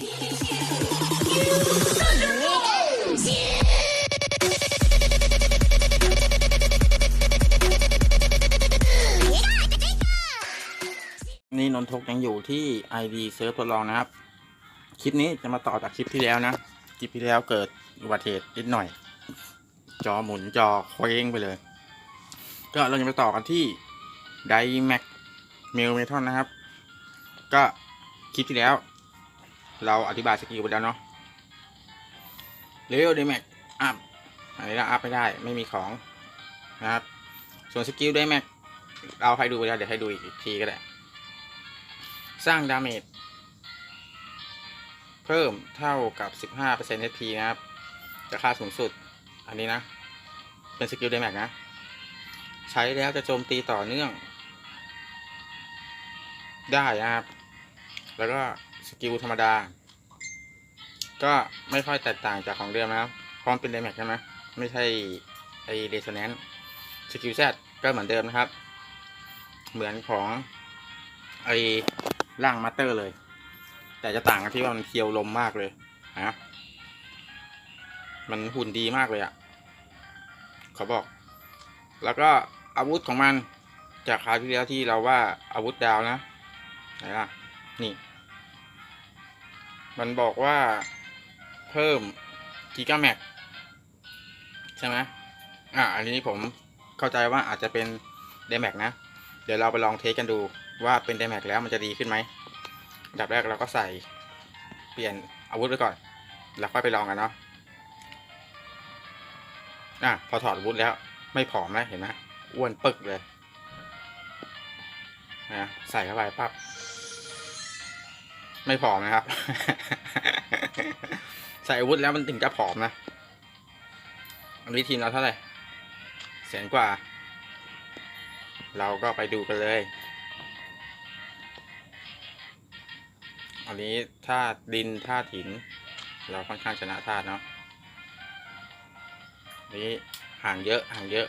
นี่นนทกยังอยู่ที่ ID เซิร์ฟทดลองนะครับ คลิปนี้จะมาต่อจากคลิปที่แล้วนะ คลิปที่แล้วเกิดอุบัติเหตุนิดหน่อย จอหมุนจอเคว้งไปเลย ก็เราจะมาต่อกันที่ d y m a x m e l m e t o n นะครับ ก็คลิปที่แล้ว เราอธิบายสกิลไปแล้วเนาะเลเวล d y m a x อัพอันนี้เราอัพไม่ได้ไม่มีของนะครับ ส่วนสกิล d y m a x เราให้ดูไปแล้วเดี๋ยวให้ดูอีกทีก็ได้ สร้างดาเมจเพิ่มเท่ากับ 15% HP นะครับจะค่าสูงสุด อันนี้นะ เป็นสกิลเดแม็กนะ ใช้แล้วจะโจมตีต่อเนื่อง ได้นะครับ แล้วก็สกิลธรรมดา ก็ไม่ค่อยแตกต่างจากของเดิมนะครับพราะมันเป็นเดแม็กใช่ไหมไม่ใช่ไอเดสแนนสกิลแซก็เหมือนเดิมนะครับ เหมือนของไอร่างมาสเตอร์เลย แต่จะต่างกันที่ว่ามันเคียวลมมากเลยนะมันหุ่นดีมากเลยอะ่ะเขาบอก แล้วก็อาวุธของมันจากคราวที่แล้วที่เราว่าอาวุธดาวนะไหนล่ะนี่ มันบอกว่า เพิ่มกิกาแม็กใช่ไหมอะอันนี้ผมเข้าใจว่าอาจจะเป็นเดแม็กนะ เดี๋ยวเราไปลองเทสกันดูว่าเป็นไดแม็กแล้วมันจะดีขึ้นไหมดับแรกเราก็ใส่เปลี่ยนอาวุธไปก่อน แล้วค่อยไปลองกันเนาะอะพอถอดอาวุธแล้วไม่ผอมนะเห็นไหมอ้วนปึกเลยนะใส่เข้าไปปั๊บไม่ผอมนะครับ ใส่อาวุธแล้วมันถึงจะผอมนะ อันนี้ทีมเราเท่าไหร่แสนกว่า เราก็ไปดูกันเลย อันนี้ธาตุดินธาตุหิน เราค่อนข้างชนะธาตุเนาะอันนี้ห่างเยอะห่างเยอะ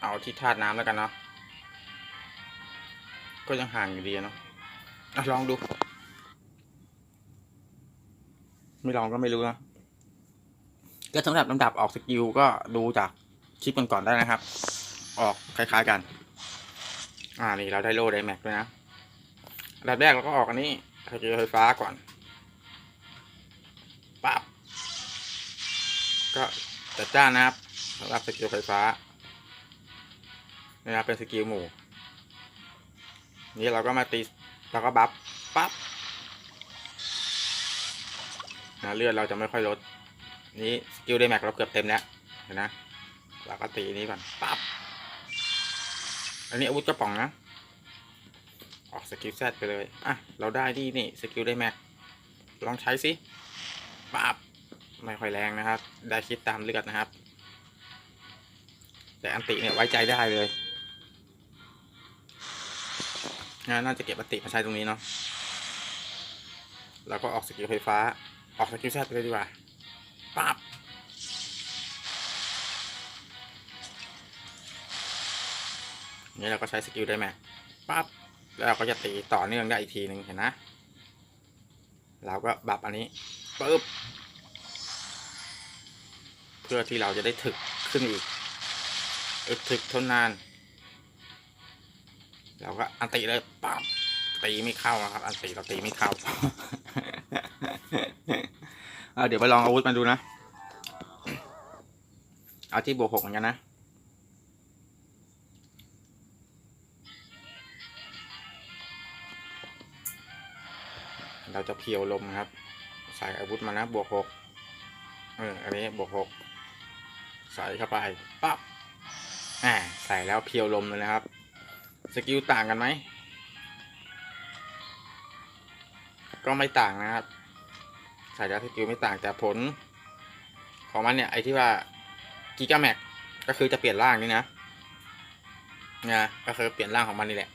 เอาที่ธาตุน้ำแล้วกันเนาะก็ยังห่างอยู่ดีเนาะะลองดู ไม่ลองก็ไม่รู้นะก็สำหรับลำดับออกสกิลก็ดูจากคลิปก่อนๆได้นะครับ ออกคล้าย ๆกัน อ่านี่เราได้โลไดแม็กด้วยนะอันดับแรกเราก็ออกอันนี้สกิลไฟฟ้าก่อนปั๊บก็จัดจ้านนะครับสำหรับสกิลไฟฟ้านะครับเป็นสกิลหมู่ นี่เราก็มาตีเราก็บัฟปั๊บ นะเลือดเราจะไม่ค่อยลด นี่สกิลไดแม็กเราเกือบเต็มแล้วเห็นนะเราก็ตีนี้ก่อนปั๊บอันนี้อาวุธกระป๋องนะ ออกสกิลแซดไปเลยอะเราได้ที่นี่สกิลได้แม็กลองใช้สิปั๊บไม่ค่อยแรงนะครับ ได้คิดตามเลือดนะครับ แต่อันติเนี่ยไว้ใจได้เลยงั้นน่าจะเก็บอันติมาใช้ตรงนี้เนาะแล้วก็ออกสกิลไฟฟ้า ออกสกิลแซดไปเลยดีกว่าปั๊บนี่เราก็ใช้สกิลได้แม็กปั๊บแล้วเราก็จะตีต่อเนื่องได้อีกทีหนึ่งเห็นนะ เราก็บับอันนี้ปึ๊บเพื่อที่เราจะได้ถึกขึ้นอีกอึดถึกทนนาน เราก็อันติเลยปั๊บตีไม่เข้านะครับ อันติเราตีไม่เข้า เดี๋ยวไปลองอาวุธมาดูนะ เอาที่บวกหกเหมือนกันนะ เราจะเพียวลมครับ ใส่อาวุธมานะบวกหกเออ อันนี้บวกหกใส่เข้าไปปั๊บ อ่า ใส่แล้วเพียวลมเลยนะครับ สกิลต่างกันไหม ก็ไม่ต่างนะครับ ใส่แล้วสกิลไม่ต่างแต่ผล ของมันเนี่ยไอที่ว่ากิกาแม็กก็คือจะเปลี่ยนร่างนี่นะนะก็คือเปลี่ยนร่างของมันนี่แหละ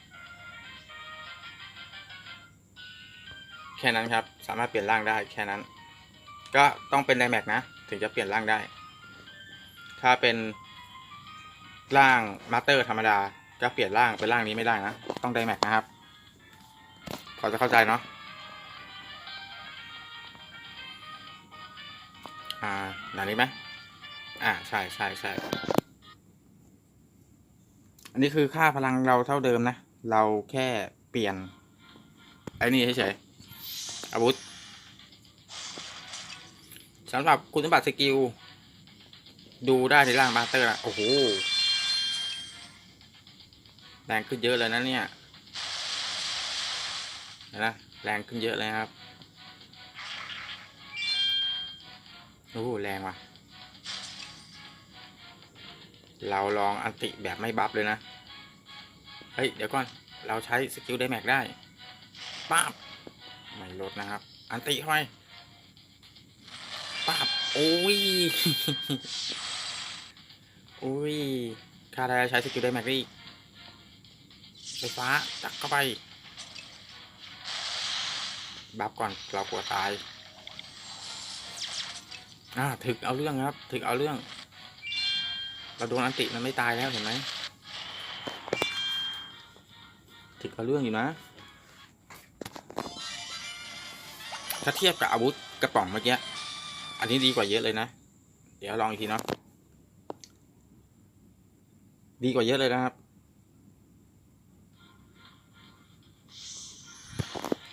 แค่นั้นครับ สามารถเปลี่ยนร่างได้แค่นั้น ก็ต้องเป็นไดแม็กนะ ถึงจะเปลี่ยนร่างได้ ถ้าเป็นร่างมาสเตอร์ธรรมดาก็เปลี่ยนร่างเป็นร่างนี้ไม่ได้นะ ต้องไดแม็กนะครับ พอจะเข้าใจเนาะ อ่าด่านนี้ไหมอ่าใช่ใช่ใช่อันนี้คือค่าพลังเราเท่าเดิมนะ เราแค่เปลี่ยน ไอ้นี่เฉยๆอาวุธสำหรับคุณสมบัติสกิล ดูได้ในร่างมาสเตอร์นะโอ้โหแรงขึ้นเยอะเลยนะเนี่ยนะแรงขึ้นเยอะเลยครับ โอ้โหแรงว่ะ เราลองอันติแบบไม่บัฟเลยนะ เฮ้ย เดี๋ยวก่อน เราใช้สกิลไดแม็กได้ป้าบไม่ลดนะครับ อันติเข้าไปป้าบโอ้ยโอ้ยคาไดใช้สกิลไดแม็กได้อีกไฟฟ้าจักเข้าไป บัฟก่อนเรากลัวตาย อ่าถึกเอาเรื่องครับ ถึกเอาเรื่อง เราโดนอันติมันไม่ตายแล้วเห็นไหมถึกเอาเรื่องอยู่นะ ถ้าเทียบกับอาวุธกระป๋องเมื่อกี้ อันนี้ดีกว่าเยอะเลยนะ เดี๋ยวลองอีกทีเนาะ ดีกว่าเยอะเลยนะครับ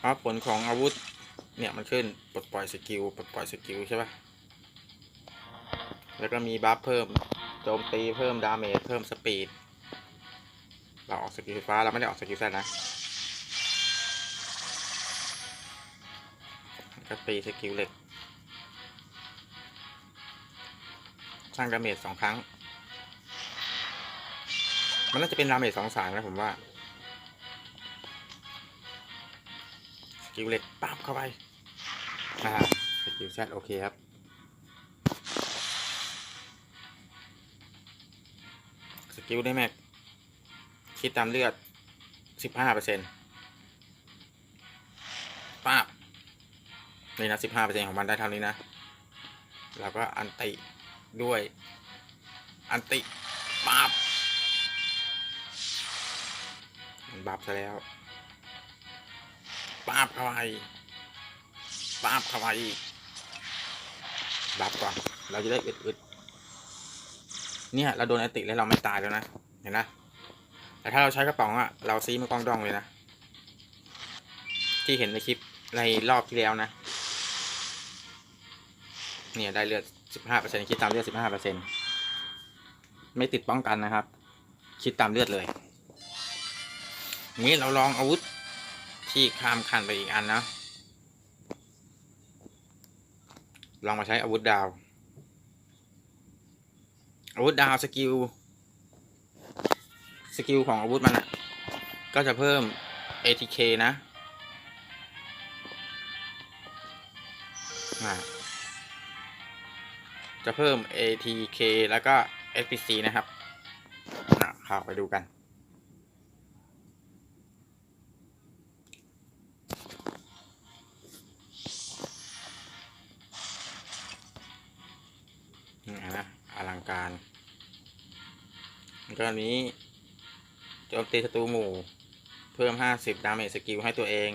อ๋อผลของอาวุธ เนี่ยมันขึ้นปลดปล่อยสกิลปลดปล่อยสกิลใช่ปะ แล้วก็มีบัฟเพิ่มโจมตีเพิ่มดาเมจเพิ่มสปีด เราออกสกิลไฟฟ้าเราไม่ได้ออกสกิลแซดนะก็ตีสกิลเหล็กสร้างดาเมจสองครั้ง มันน่าจะเป็นดาเมจสองสายนะผมว่า สกิลเหล็กปั๊บเข้าไป อ่า สกิลแซดโอเคครับ กิลได้แม็ก คิดตามเลือดสิบห้าเปอร์เซ็นต์ป้าบนี่นะสิบห้าเปอร์เซ็นต์ของมันได้เท่านี้นะ แล้วก็อันติด้วย อันติป้าบมันบับซะแล้วป้าบเข้าไปป้าบเข้าไปบับก่อน เราจะได้อึดๆ เนี่ยเราโดนอัติแล้วเราไม่ตายแล้วนะ เห็นนะแต่ถ้าเราใช้กระป๋องอะเราซีมันกล้องดองเลยนะ ที่เห็นในคลิปในรอบที่แล้วนะ เนี่ยได้เลือดสิบห้าเปอร์เซ็นคิดตามเลือดสิบห้าเปอร์เซ็นไม่ติดป้องกันนะครับ คิดตามเลือดเลยนี้เราลองอาวุธที่ข้ามขั้นไปอีกอันนะ ลองมาใช้อาวุธดาว อาวุธดาวสกิล สกิลของอาวุธมันอะก็จะเพิ่ม ATK นะอ่าจะเพิ่ม ATK แล้วก็ SPC นะครับอะเข้าไปดูกันนะอลังการ แล้วก็อันนี้โจมตีศัตรูหมู่ เพิ่ม 50 ดาเมจสกิลให้ตัวเอง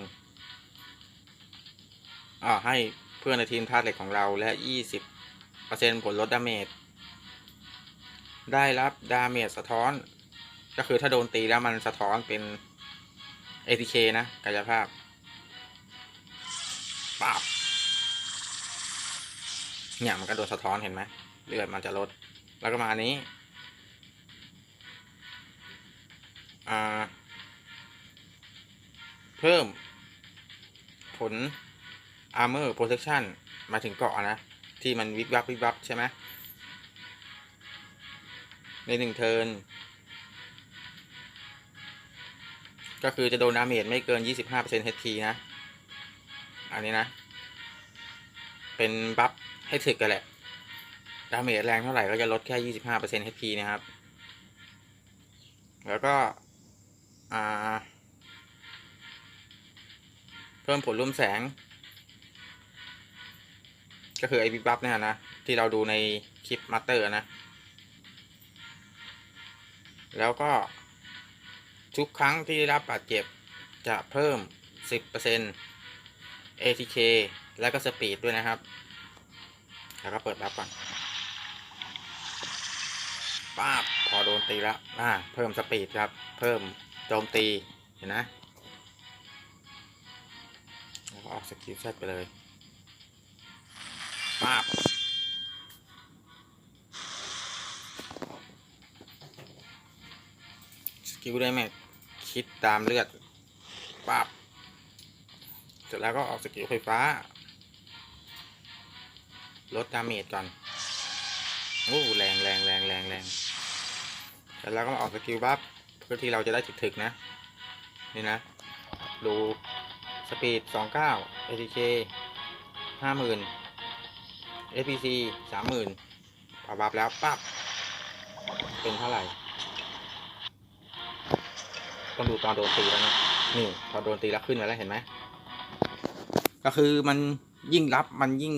อ่าให้เพื่อนในทีมธาตุเหล็กของเราและ 20%ผลลดดาเมจได้รับดาเมจสะท้อน ก็คือถ้าโดนตีแล้วมันสะท้อนเป็น ATK นะกายภาพปาบเนี่ยมันก็โดนสะท้อนเห็นไหมเลือดมันจะลด แล้วก็มาอันนี้ อ่า เพิ่ม ผล armor protection มาถึงเกาะนะ ที่มันวิบวับวิบวับใช่ไหมในหนึ่งเทิร์นก็คือจะโดนดาเมจไม่เกิน 25% HP นะ อันนี้นะ เป็นบัฟให้ถึกกันแหละ ดาเมจแรงเท่าไหร่ก็จะลดแค่ 25% HP นะครับ แล้วก็ เพิ่มผลร่มแสง ก็คือไอวิบัฟเนี่ยนะ ที่เราดูในคลิปมาสเตอร์นะ แล้วก็ ทุกครั้งที่ได้รับบาดเจ็บจะเพิ่ม 10% ATK แล้วก็สปีดด้วยนะครับ แล้วก็เปิดรับก่อนป้าบพอโดนตีแล้วอ่า เพิ่มสปีดครับ เพิ่ม จมตีเห็นนะแล้วก็ออกสกิลเซตไปเลยปาบสกิลได้ไหมคิดตามเลือดป้าบเสร็จแล้วก็ออกสกิลไฟฟ้า ลดดาเมจก่อนโอ้แรงแรงแรงแรงแรงแล้วก็มาออกสกิลบัฟ พื่อที่เราจะได้ถึกๆนะ นี่นะ ดูสปีด 29 ATK 50,000 APC 30,000พอบัฟแล้วปั๊บเป็นเท่าไหร่ ต้องดูตอนโดนตีแล้วนะนี่พอโดนตีแล้วขึ้นมาแล้วเห็นไหม ก็คือมันยิ่งรับมันยิ่ง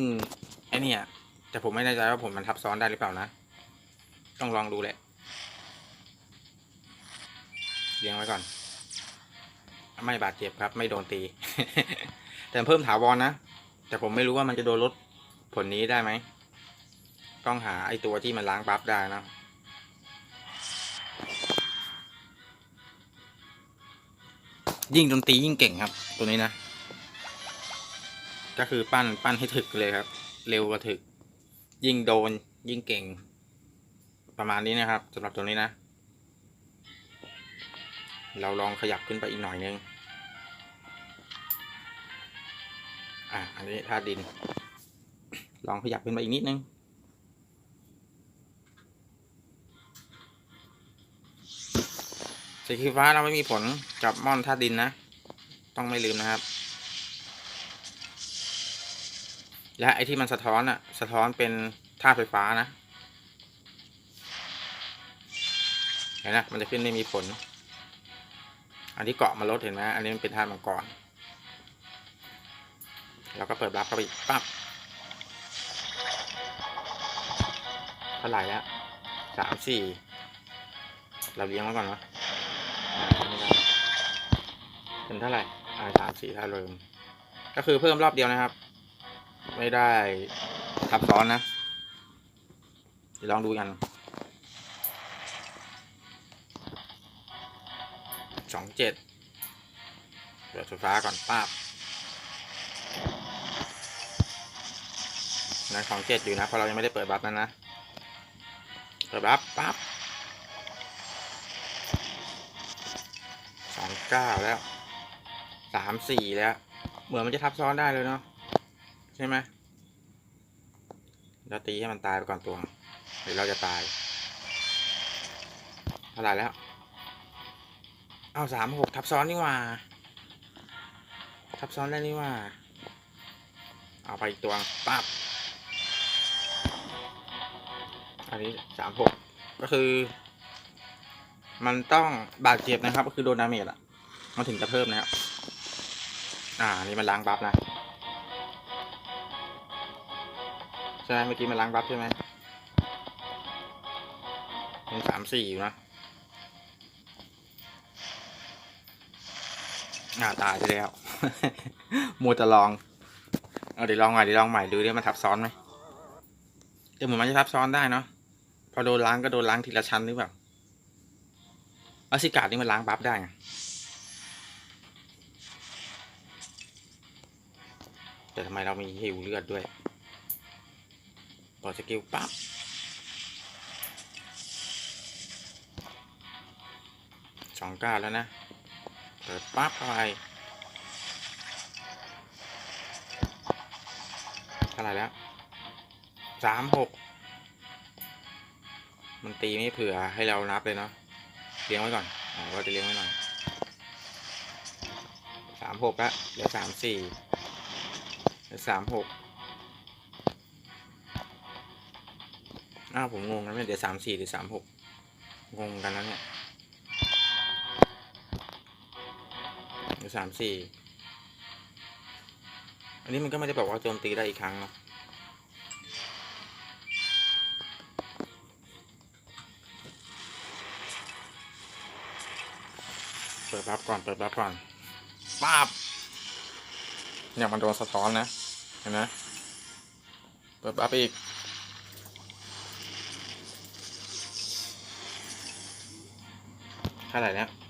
ไอเนี่ยแต่ผมไม่แน่ใจว่าผมมันทับซ้อนได้หรือเปล่านะ ต้องลองดูแหละ เลี้ยงไว้ก่อน ไม่บาดเจ็บครับ ไม่โดนตี แต่เพิ่มถาวรนะ แต่ผมไม่รู้ว่ามันจะโดนลดผลนี้ได้ไหม ต้องหาไอตัวที่มันล้างบัฟได้นะยิ่งโดนตียิ่งเก่งครับ ตัวนี้นะ ก็คือปั้นปั้นให้ถึกเลยครับ เร็วกว่าถึก ยิ่งโดนยิ่งเก่ง ประมาณนี้นะครับสำหรับตัวนี้นะ เราลองขยับขึ้นไปอีกหน่อยนึง อะ อันนี้ธาตุดิน ลองขยับขึ้นไปอีกนิดนึง สีฟ้าเราไม่มีผลกับม่อนธาตุดินนะ ต้องไม่ลืมนะครับ และไอ้ที่มันสะท้อนอะสะท้อนเป็นธาตุไฟฟ้านะเห็นนะมันจะขึ้นไม่มีผล อันที่เกาะมาลดเห็นไหมอันนี้มันเป็นธาตุมังกรเราก็เปิดรับเข้าไปปั๊บเท่าไหร่แล้วสามสี่เราเลี้ยงไว้ก่อนเนาะเป็นเท่าไหร่อ่าสามสี่เท่าเดิมก็คือเพิ่มรอบเดียวนะครับ ไม่ได้ทับซ้อนนะลองดูกัน เจ็ดเปิดไฟฟ้าก่อนป้าบนะสองเจ็ดอยู่นะเพราะเรายังไม่ได้เปิดบัฟนั้นนะ เปิดบัฟปั๊บสองเก้าแล้วสามสี่แล้ว เหมือนมันจะทับซ้อนได้เลยเนาะใช่ไหมเราตีให้มันตายไปก่อนตัวหรือเราจะตายเท่าไหร่แล้ว เอาสามหกทับซ้อนนี่ว่า ทับซ้อนได้นี่ว่า เอาไปอีกตัวปั๊บอันนี้สามหกก็คือ มันต้องบาดเจ็บนะครับ ก็คือโดนดาเมจอะมันถึงจะเพิ่มนะครับ อ่าอันนี่มันล้างบัฟนะใช่ไหมเมื่อกี้มันล้างบัฟใช่ไหมมันสามสี่อยู่นะ อ่าตายไปแล้ว มัวจะลอง เอาเดี๋ยวลองใหม่เดี๋ยวลองใหม่ดูดิมันทับซ้อนไหมแต่เหมือนมันจะทับซ้อนได้เนาะ พอโดนล้างก็โดนล้างทีละชั้นหรือเปล่าอซิกาดนี่มันล้างบัฟได้ไงแต่ทำไมเรามีฮิวเลือดด้วยต่อสกิลปั๊บสองก้าแล้วนะ เปิดปั๊บเข้าไปเท่าไหร่แล้วสามหกมันตีไม่เผื่อให้เรานับเลยเนาะเลี้ยงไว้ก่อนอ๋อก็จะเลี้ยงไว้หน่อยสามหกละเหลือสามสี่เหลือสามหกอ้าวผมงงนะเนี่ยเดี๋ยวสามสี่หรือสามหกงงกันแล้วเนี่ย สามสี่อันนี้มันก็ไม่ได้บอกว่าโจมตีได้อีกครั้งเนาะเปิดรับก่อน เปิดรับก่อนป้าบเนี่ยมันโดนสะท้อนนะ เห็นไหมเปิดบัฟอีก เท่าไหร่แล้ว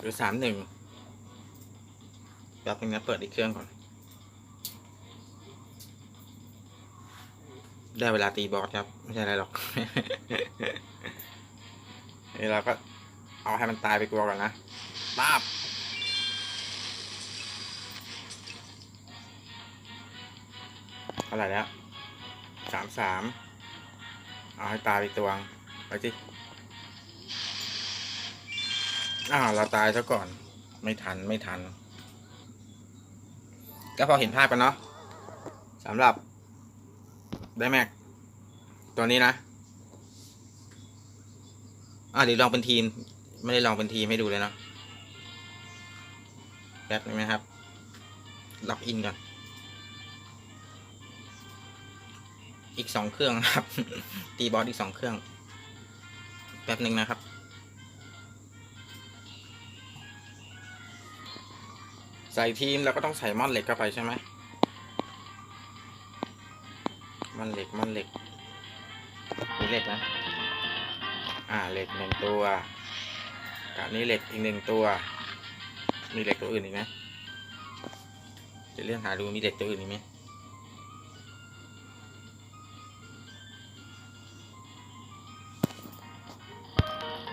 หรือสามหนึ่งแป๊บนึงนะเปิดอีกเครื่องก่อน ได้เวลาตีบอสครับ ไม่ใช่อะไรหรอกนี่เราก็เอาให้มันตายไปกลัวก่อนนะป้าบเท่าไหร่แล้วสามสาม เอาให้ตายไปตัวงไปสิ อ้าวเราตายซะก่อน ไม่ทันไม่ทัน ก็พอเห็นภาพกันเนาะสำหรับได้แม็ก ตัวนี้นะ อะเดี๋ยวลองเป็นทีม ไม่ได้ลองเป็นทีมให้ดูเลยเนาะแป๊บนึงนะครับ ล็อกอินก่อน อีกสองเครื่องครับ ตีบอสอีกสองเครื่อง แป๊บนึงนะครับ ใส่ทีมแล้วก็ต้องใส่ม่อนเหล็กเข้าไปใช่ไหมม่อนเหล็กม่อนเหล็กมีเหล็กนะ อ่าเหล็กหนึ่งตัวกับนี้เหล็กอีกหนึ่งตัว มีเหล็กตัวอื่นอีกไหมจะเลื่อนหาดูมีเหล็กตัวอื่นอีกไหม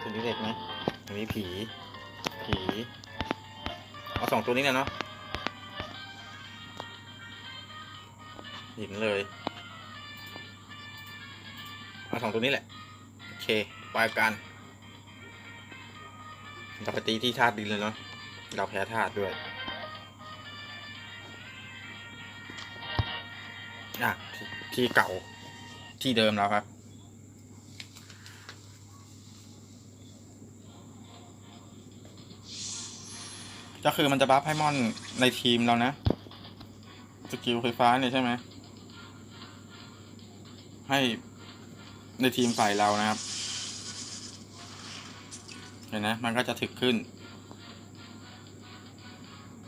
ตัวนี้เหล็กไหมอันนี้ผีผี เอาสองตัวนี้นเนาะหินเลยเอาสองตัวนี้แหละ โอเคไปกันเราไปตีที่ธาตุดินเลยเนาะเราแพ้ธาตุด้วยอะทที่เก่าที่เดิมแล้วครับ ก็คือมันจะบัฟให้มอนในทีมเรานะ สกิลไฟฟ้าเนี่ยใช่ไหม ให้ในทีมฝ่ายเรานะครับ เห็นนะมันก็จะถึกขึ้น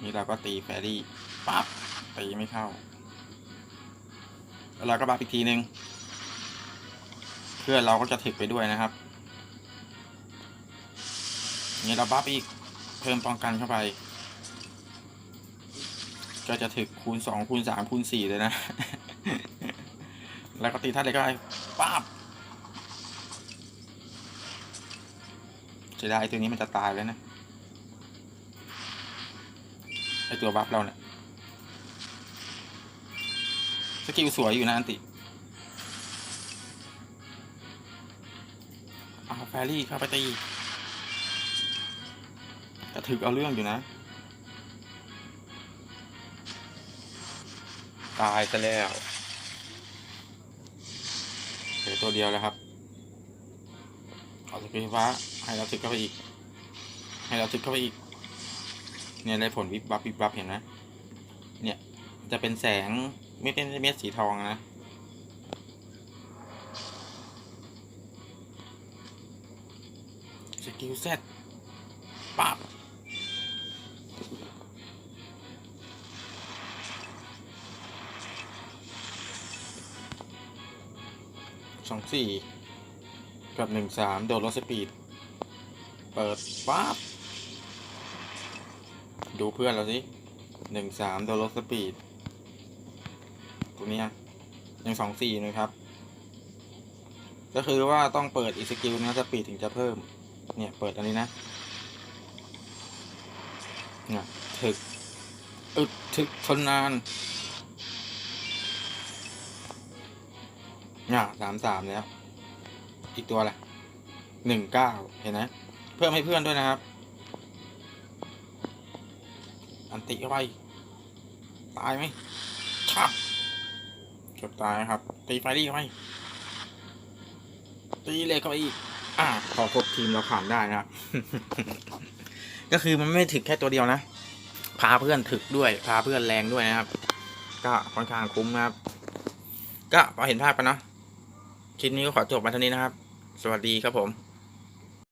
นี่เราก็ตีแฟรี่ปั๊บตีไม่เข้า แล้วเราก็บัฟอีกทีหนึ่งเพื่อเราก็จะถึกไปด้วยนะครับนี่เราบัฟอีกเพิ่มป้องกันเข้าไป ก็จะถึกคูณสองคูณสามคูณสี่เลยนะ แล้วก็ตีท่าเล็กก็ไปป๊าบจะได้ไอ้ตัวนี้มันจะตายแล้วนะไอตัวบัฟเราเนี่ยสกิลสวยอยู่นะอันติเอาแฟรี่เข้าไปตีแต่ถึกเอาเรื่องอยู่นะ ตายซะแล้วเหลือตัวเดียวแล้วครับเอาสกิลฟฟ้าให้เราถึกเข้าไปอีก ให้เราถึกเข้าไปอีก เนี่ยได้ผลวิบวับวิบวับเห็นไหมเนี่ยจะเป็นแสงไม่เป็นเม็ดสีทองนะสกิลเซตปั๊บ สองสี่กับหนึ่งสามโดดลดสปีด เปิดปั๊บดูเพื่อนเราสิหนึ่งสามโดนลดสปีด ตัวนี้ยังสองสี่นะครับ ก็คือว่าต้องเปิดอีสกิลนะสปีดถึงจะเพิ่ม เนี่ย เปิดอันนี้นะเนี่ยถึกอึดถึกทนนาน เนี่ยสามสามแล้ว อีกตัวละหนึ่งเก้าเห็นไหมเพิ่มให้เพื่อนด้วยนะครับ อันติเข้าไป ตายไหมชับเกือบตายครับ ตีไฟดีเข้าไป ตีเล็กเข้าไปอีก อ่าพอครบทีมเราผ่านได้นะครับ ก็คือมันไม่ถึกแค่ตัวเดียวนะ พาเพื่อนถึกด้วย พาเพื่อนแรงด้วยนะครับ ก็ค่อนข้างคุ้มนะครับ ก็พอเห็นภาพกันเนาะ คลิปนี้ก็ขอจบมาเท่านี้นะครับ สวัสดีครับผม